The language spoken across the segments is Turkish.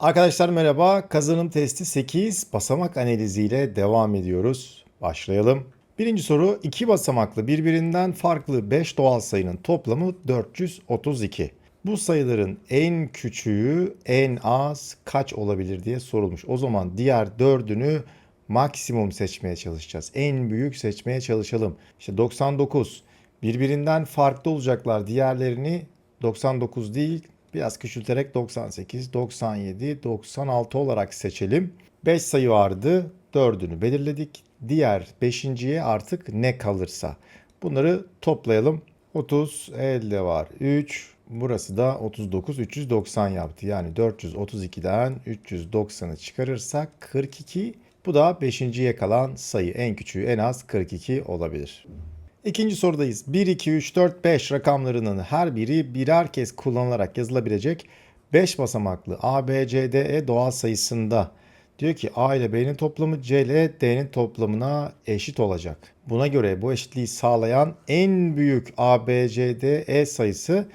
Arkadaşlar merhaba. Kazanım testi 8 basamak analiziyle devam ediyoruz. Başlayalım. Birinci soru iki basamaklı birbirinden farklı 5 doğal sayının toplamı 432. Bu sayıların en küçüğü en az kaç olabilir diye sorulmuş. O zaman diğer dördünü maksimum seçmeye çalışacağız. En büyük seçmeye çalışalım. İşte 99 birbirinden farklı olacaklar. Diğerlerini 99 değil biraz küçülterek 98, 97, 96 olarak seçelim. 5 sayı vardı. 4'ünü belirledik. Diğer 5.ye artık ne kalırsa. Bunları toplayalım. 30 elde var. 3 burası da 39 390 yaptı. Yani 432'den 390'ı çıkarırsak 42 bu da 5.ye kalan sayı en küçüğü en az 42 olabilir. İkinci sorudayız. 1, 2, 3, 4, 5 rakamlarının her biri birer kez kullanılarak yazılabilecek 5 basamaklı A, B, C, D, E doğal sayısında diyor ki A ile B'nin toplamı C ile D'nin toplamına eşit olacak. Buna göre bu eşitliği sağlayan en büyük A, B, C, D, E sayısı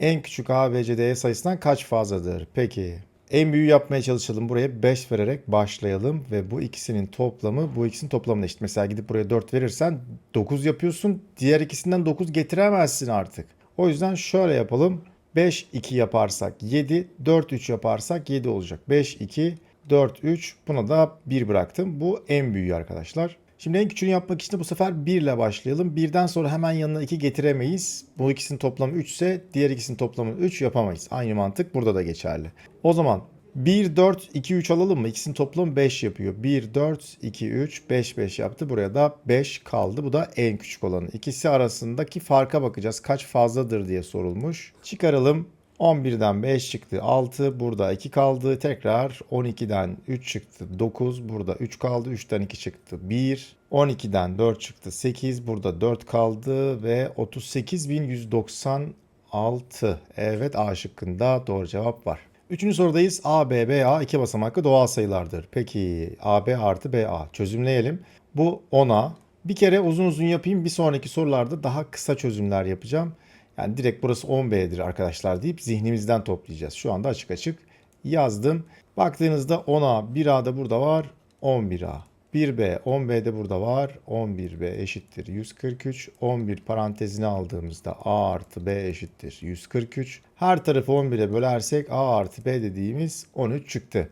en küçük A, B, C, D, E sayısından kaç fazladır? Peki en büyüğü yapmaya çalışalım. Buraya 5 vererek başlayalım ve bu ikisinin toplamı bu ikisinin toplamına eşit. Mesela gidip buraya 4 verirsen 9 yapıyorsun. Diğer ikisinden 9 getiremezsin artık. O yüzden şöyle yapalım. 5 2 yaparsak 7, 4 3 yaparsak 7 olacak. 5 2 4 3 buna da 1 bıraktım. Bu en büyüğü arkadaşlar. Şimdi en küçüğünü yapmak için de bu sefer 1 ile başlayalım. 1'den sonra hemen yanına 2 getiremeyiz. Bu ikisinin toplamı 3 ise diğer ikisinin toplamı 3 yapamayız. Aynı mantık burada da geçerli. O zaman 1, 4, 2, 3 alalım mı? İkisinin toplamı 5 yapıyor. 1, 4, 2, 3, 5, 5 yaptı. Buraya da 5 kaldı. Bu da en küçük olanı. İkisi arasındaki farka bakacağız. Kaç fazladır diye sorulmuş. Çıkaralım. 11'den 5 çıktı 6 burada 2 kaldı tekrar 12'den 3 çıktı 9 burada 3 kaldı 3'ten 2 çıktı 1 12'den 4 çıktı 8 burada 4 kaldı ve 38.196 evet A şıkkında doğru cevap var. Üçüncü sorudayız. A, B, B, A iki basamaklı doğal sayılardır. Peki A, B artı B, A. Çözümleyelim. Bu 10'a. Bir kere uzun uzun yapayım. Bir sonraki sorularda daha kısa çözümler yapacağım. Yani direkt burası 10B'dir arkadaşlar deyip zihnimizden toplayacağız. Şu anda açık açık yazdım. Baktığınızda 10A, 1A da burada var, 11A. 1B, 10B de burada var. 11B eşittir 143. 11 parantezine aldığımızda A artı B eşittir 143. Her tarafı 11'e bölersek A artı B dediğimiz 13 çıktı.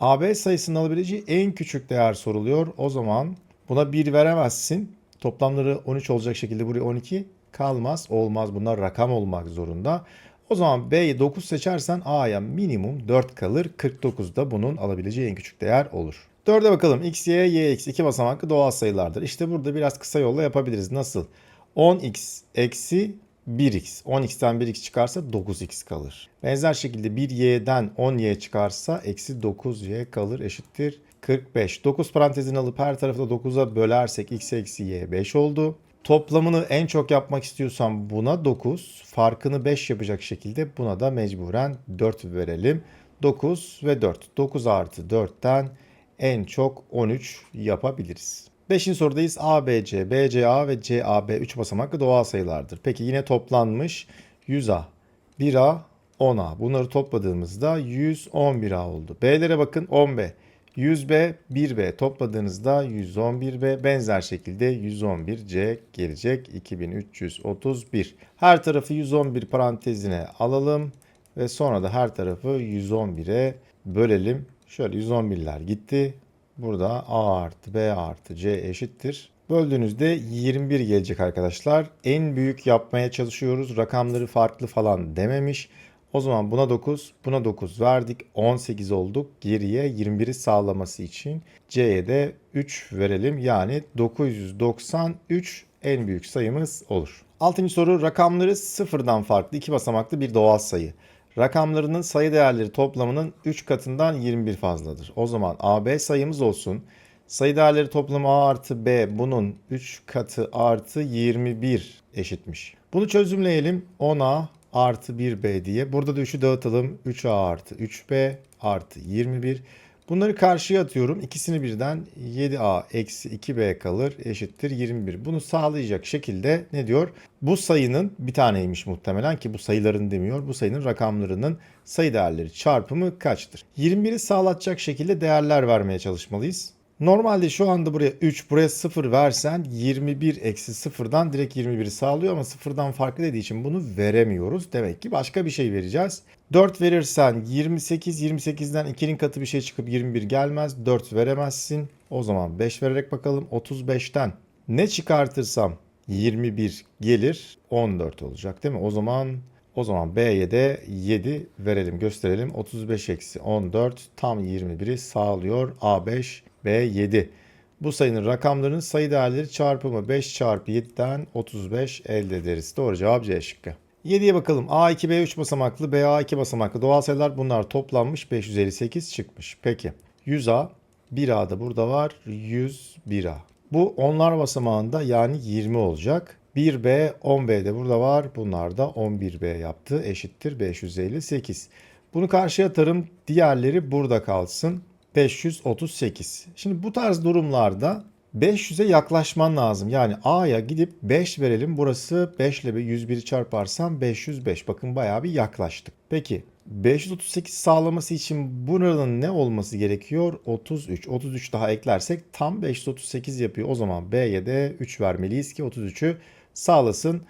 AB sayısının alabileceği en küçük değer soruluyor. O zaman buna 1 veremezsin. Toplamları 13 olacak şekilde buraya 12 kalmaz. Olmaz bunlar rakam olmak zorunda. O zaman B'yi 9 seçersen A'ya minimum 4 kalır. 49 da bunun alabileceği en küçük değer olur. 4'e bakalım. X, Y, Y, X iki basamaklı doğal sayılardır. İşte burada biraz kısa yolla yapabiliriz. Nasıl? 10X eksi 1x. 10x'ten 1x çıkarsa 9x kalır. Benzer şekilde 1y'den 10y çıkarsa eksi 9y kalır eşittir 45. 9 parantezini alıp her tarafı da 9'a bölersek x eksi y 5 oldu. Toplamını en çok yapmak istiyorsam buna 9, farkını 5 yapacak şekilde buna da mecburen 4 verelim. 9 ve 4. 9 artı 4'ten en çok 13 yapabiliriz. Beşinci sorudayız. ABC, BCA ve CAB 3 basamaklı doğal sayılardır. Peki yine toplanmış 100A, 1A, 10A. Bunları topladığımızda 111A oldu. B'lere bakın 10B. 100B, 1B topladığınızda 111B benzer şekilde 111C gelecek 2331. Her tarafı 111 parantezine alalım ve sonra da her tarafı 111'e bölelim. Şöyle 111'ler gitti. Burada A artı B artı C eşittir. Böldüğünüzde 21 gelecek arkadaşlar. En büyük yapmaya çalışıyoruz. Rakamları farklı falan dememiş. O zaman buna 9, buna 9 verdik. 18 olduk. Geriye 21'i sağlaması için C'ye de 3 verelim. Yani 993 en büyük sayımız olur. Altıncı soru rakamları sıfırdan farklı iki basamaklı bir doğal sayı. Rakamlarının sayı değerleri toplamının 3 katından 21 fazladır. O zaman AB sayımız olsun. Sayı değerleri toplamı A artı B bunun 3 katı artı 21 eşitmiş. Bunu çözümleyelim. 10A artı 1B diye. Burada da 3'ü dağıtalım. 3A artı 3B artı 21. Bunları karşıya atıyorum. İkisini birden 7a eksi 2b kalır eşittir 21. Bunu sağlayacak şekilde ne diyor? Bu sayının bir taneymiş muhtemelen ki bu sayıların demiyor. Bu sayının rakamlarının sayı değerleri çarpımı kaçtır? 21'i sağlatacak şekilde değerler vermeye çalışmalıyız. Normalde şu anda buraya 3, buraya 0 versen 21 eksi 0'dan direkt 21'i sağlıyor ama 0'dan farklı dediği için bunu veremiyoruz. Demek ki başka bir şey vereceğiz. 4 verirsen 28, 28'den 2'nin katı bir şey çıkıp 21 gelmez. 4 veremezsin. O zaman 5 vererek bakalım. 35'ten ne çıkartırsam 21 gelir 14 olacak değil mi? O zaman o zaman B'ye de 7 verelim gösterelim. 35 eksi 14 tam 21'i sağlıyor. A5 B7. Bu sayının rakamlarının sayı değerleri çarpımı 5 çarpı 7'den 35 elde ederiz. Doğru cevap C şıkkı. 7'ye bakalım. A2, B3 basamaklı, BA2 basamaklı doğal sayılar bunlar toplanmış 558 çıkmış. Peki 100A, 1A da burada var 101A. Bu onlar basamağında yani 20 olacak. 1B, 10B de burada var. Bunlar da 11B yaptı. Eşittir 558. Bunu karşıya atarım. Diğerleri burada kalsın. 538. Şimdi bu tarz durumlarda 500'e yaklaşman lazım. Yani A'ya gidip 5 verelim. Burası 5 ile 101'i çarparsam 505. Bakın bayağı bir yaklaştık. Peki 538 sağlaması için buranın ne olması gerekiyor? 33. 33 daha eklersek tam 538 yapıyor. O zaman B'ye de 3 vermeliyiz ki 33'ü sağlasın.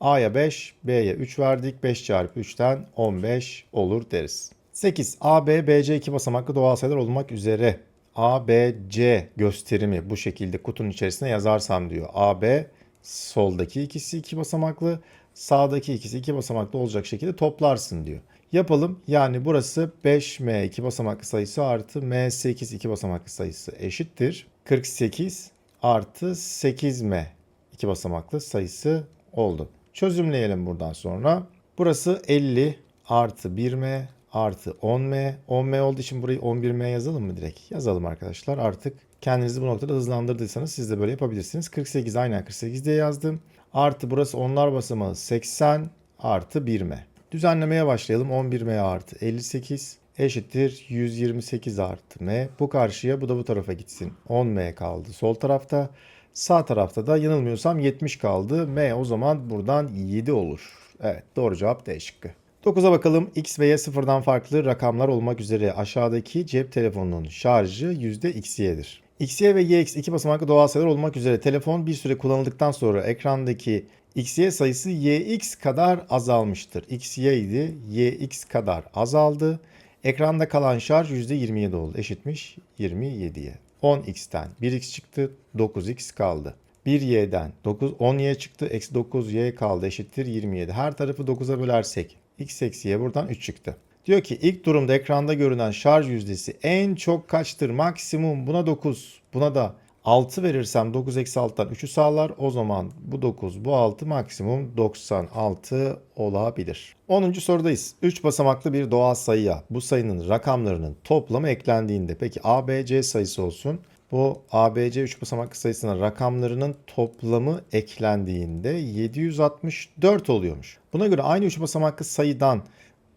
A'ya 5, B'ye 3 verdik. 5 çarpı 3'ten 15 olur deriz. 8. A, B, B, C iki basamaklı doğal sayılar olmak üzere A, B, C gösterimi bu şekilde kutunun içerisine yazarsam diyor. A, B soldaki ikisi iki basamaklı, sağdaki ikisi iki basamaklı olacak şekilde toplarsın diyor. Yapalım. Yani burası 5M iki basamaklı sayısı artı M8 iki basamaklı sayısı eşittir. 48 artı 8M iki basamaklı sayısı oldu. Çözümleyelim buradan sonra. Burası 50 artı 1M artı 10M. 10M olduğu için burayı 11M yazalım mı direkt? Yazalım arkadaşlar. Artık kendinizi bu noktada hızlandırdıysanız siz de böyle yapabilirsiniz. 48 aynen 48 diye yazdım. Artı burası onlar basamağı 80 artı 1M. Düzenlemeye başlayalım. 11M artı 58 eşittir 128 artı M. Bu karşıya bu da bu tarafa gitsin. 10M kaldı sol tarafta. Sağ tarafta da yanılmıyorsam 70 kaldı. M o zaman buradan 7 olur. Evet doğru cevap D şıkkı. 9'a bakalım. X ve Y sıfırdan farklı rakamlar olmak üzere aşağıdaki cep telefonunun şarjı %XY'dir. XY ve YX iki basamaklı doğal sayılar olmak üzere telefon bir süre kullanıldıktan sonra ekrandaki XY sayısı YX kadar azalmıştır. XY idi, YX kadar azaldı. Ekranda kalan şarj %27 oldu. Eşitmiş 27'ye. 10x'ten 1x çıktı, 9x kaldı. 1y'den 9, 10y çıktı, eksi 9y kaldı eşittir 27. Her tarafı 9'a bölersek x eksi y buradan 3 çıktı. Diyor ki ilk durumda ekranda görünen şarj yüzdesi en çok kaçtır? Maksimum buna 9, buna da 6 verirsem 9 eksi 6'dan 3'ü sağlar. O zaman bu 9, bu 6 maksimum 96 olabilir. 10. sorudayız. 3 basamaklı bir doğal sayıya bu sayının rakamlarının toplamı eklendiğinde peki ABC sayısı olsun. Bu ABC 3 basamaklı sayısına rakamlarının toplamı eklendiğinde 764 oluyormuş. Buna göre aynı 3 basamaklı sayıdan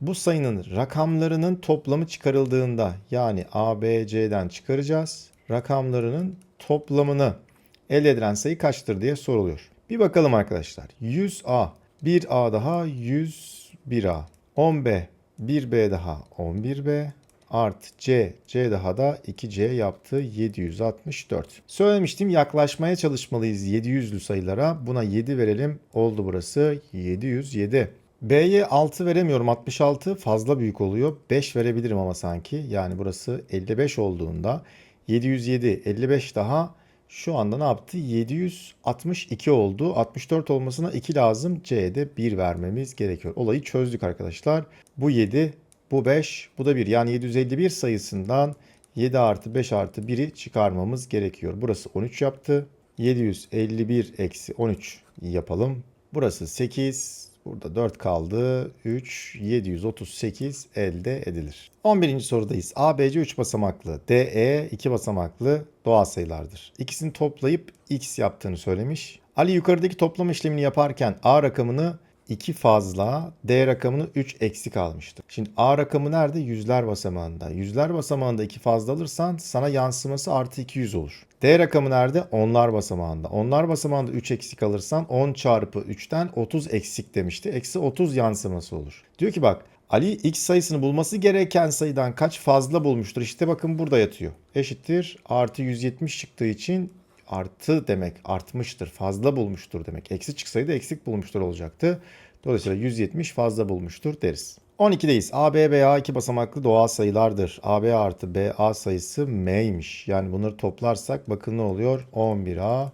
bu sayının rakamlarının toplamı çıkarıldığında yani ABC'den çıkaracağız. Rakamlarının toplamını elde edilen sayı kaçtır diye soruluyor. Bir bakalım arkadaşlar. 100A, 1A daha 101A, 10B, 1B daha 11B, artı C, C daha da 2C yaptı 764. Söylemiştim yaklaşmaya çalışmalıyız 700'lü sayılara. Buna 7 verelim. Oldu burası 707. B'ye 6 veremiyorum 66 fazla büyük oluyor. 5 verebilirim ama sanki. Yani burası 55 olduğunda 707 55 daha şu anda ne yaptı? 762 oldu. 64 olmasına 2 lazım. C'de 1 vermemiz gerekiyor. Olayı çözdük arkadaşlar. Bu 7, bu 5, bu da 1. Yani 751 sayısından 7 artı 5 artı 1'i çıkarmamız gerekiyor. Burası 13 yaptı. 751 eksi 13 yapalım. Burası 8, Burada 4 kaldı. 3, 738 elde edilir. 11. sorudayız. ABC 3 basamaklı, DE 2 basamaklı doğal sayılardır. İkisini toplayıp x yaptığını söylemiş. Ali yukarıdaki toplama işlemini yaparken A rakamını 2 fazla, D rakamını 3 eksik almıştır. Şimdi A rakamı nerede? Yüzler basamağında. Yüzler basamağında 2 fazla alırsan sana yansıması artı 200 olur. D rakamı nerede? Onlar basamağında. Onlar basamağında 3 eksik alırsan 10 çarpı 3'ten 30 eksik demişti. Eksi 30 yansıması olur. Diyor ki bak Ali x sayısını bulması gereken sayıdan kaç fazla bulmuştur? İşte bakın burada yatıyor. Eşittir artı 170 çıktığı için artı demek artmıştır. Fazla bulmuştur demek. Eksi çıksaydı eksik bulmuştur olacaktı. Dolayısıyla 170 fazla bulmuştur deriz. 12'deyiz. A, B, B, A iki basamaklı doğal sayılardır. A, B artı B, A sayısı M'ymiş. Yani bunları toplarsak bakın ne oluyor? 11A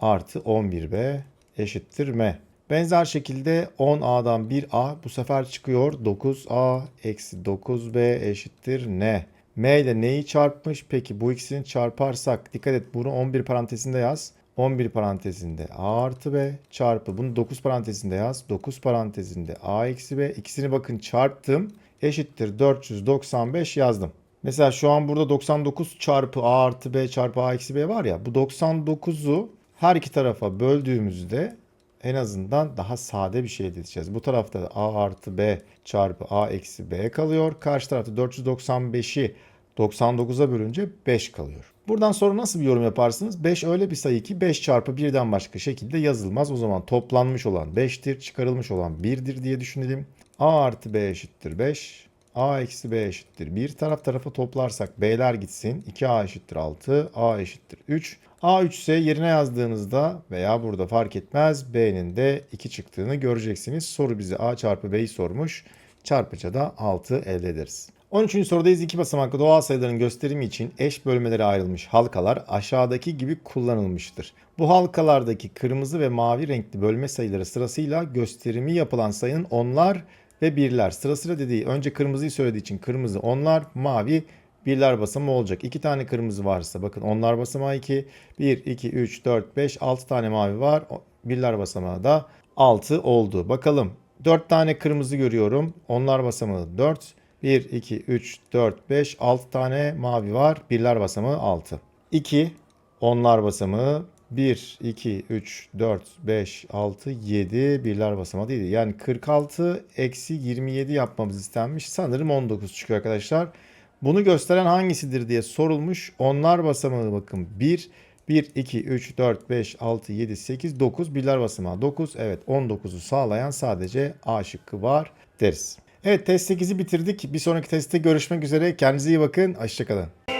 artı 11B eşittir M. Benzer şekilde 10A'dan 1A bu sefer çıkıyor. 9A eksi 9B eşittir N. M ile neyi çarpmış? Peki bu ikisini çarparsak dikkat et bunu 11 parantezinde yaz. 11 parantezinde A artı B çarpı bunu 9 parantezinde yaz. 9 parantezinde A eksi B. İkisini bakın çarptım. Eşittir 495 yazdım. Mesela şu an burada 99 çarpı A artı B çarpı A eksi B var ya. Bu 99'u her iki tarafa böldüğümüzde en azından daha sade bir şey elde edeceğiz. Bu tarafta A artı B çarpı A eksi B kalıyor. Karşı tarafta 495'i 99'a bölünce 5 kalıyor. Buradan sonra nasıl bir yorum yaparsınız? 5 öyle bir sayı ki 5 çarpı 1'den başka şekilde yazılmaz. O zaman toplanmış olan 5'tir, çıkarılmış olan 1'dir diye düşünelim. A artı B eşittir 5. A eksi B eşittir 1. Taraf tarafa toplarsak B'ler gitsin. 2A eşittir 6. A eşittir 3. A 3 ise yerine yazdığınızda veya burada fark etmez B'nin de 2 çıktığını göreceksiniz. Soru bize A çarpı B'yi sormuş. Çarpıca da 6 elde ederiz. 13. sorudayız. İki basamaklı doğal sayıların gösterimi için eş bölmelere ayrılmış halkalar aşağıdaki gibi kullanılmıştır. Bu halkalardaki kırmızı ve mavi renkli bölme sayıları sırasıyla gösterimi yapılan sayının onlar ve birler. Sırasıyla dediği önce kırmızıyı söylediği için kırmızı onlar, mavi birler basamağı olacak. İki tane kırmızı varsa bakın onlar basamağı 2. 1, 2, 3, 4, 5, 6 tane mavi var. Birler basamağı da 6 oldu. Bakalım 4 tane kırmızı görüyorum. Onlar basamağı 4. 1, 2, 3, 4, 5, 6 tane mavi var. Birler basamağı 6. 2, onlar basamağı 1, 2, 3, 4, 5, 6, 7 birler basamağı değil. Yani 46 eksi 27 yapmamız istenmiş. Sanırım 19 çıkıyor arkadaşlar. Bunu gösteren hangisidir diye sorulmuş. Onlar basamağı bakın 1, 1, 2, 3, 4, 5, 6, 7, 8, 9 birler basamağı 9. Evet 19'u sağlayan sadece A şıkkı var deriz. Evet test 8'i bitirdik. Bir sonraki testte görüşmek üzere. Kendinize iyi bakın. Hoşçakalın.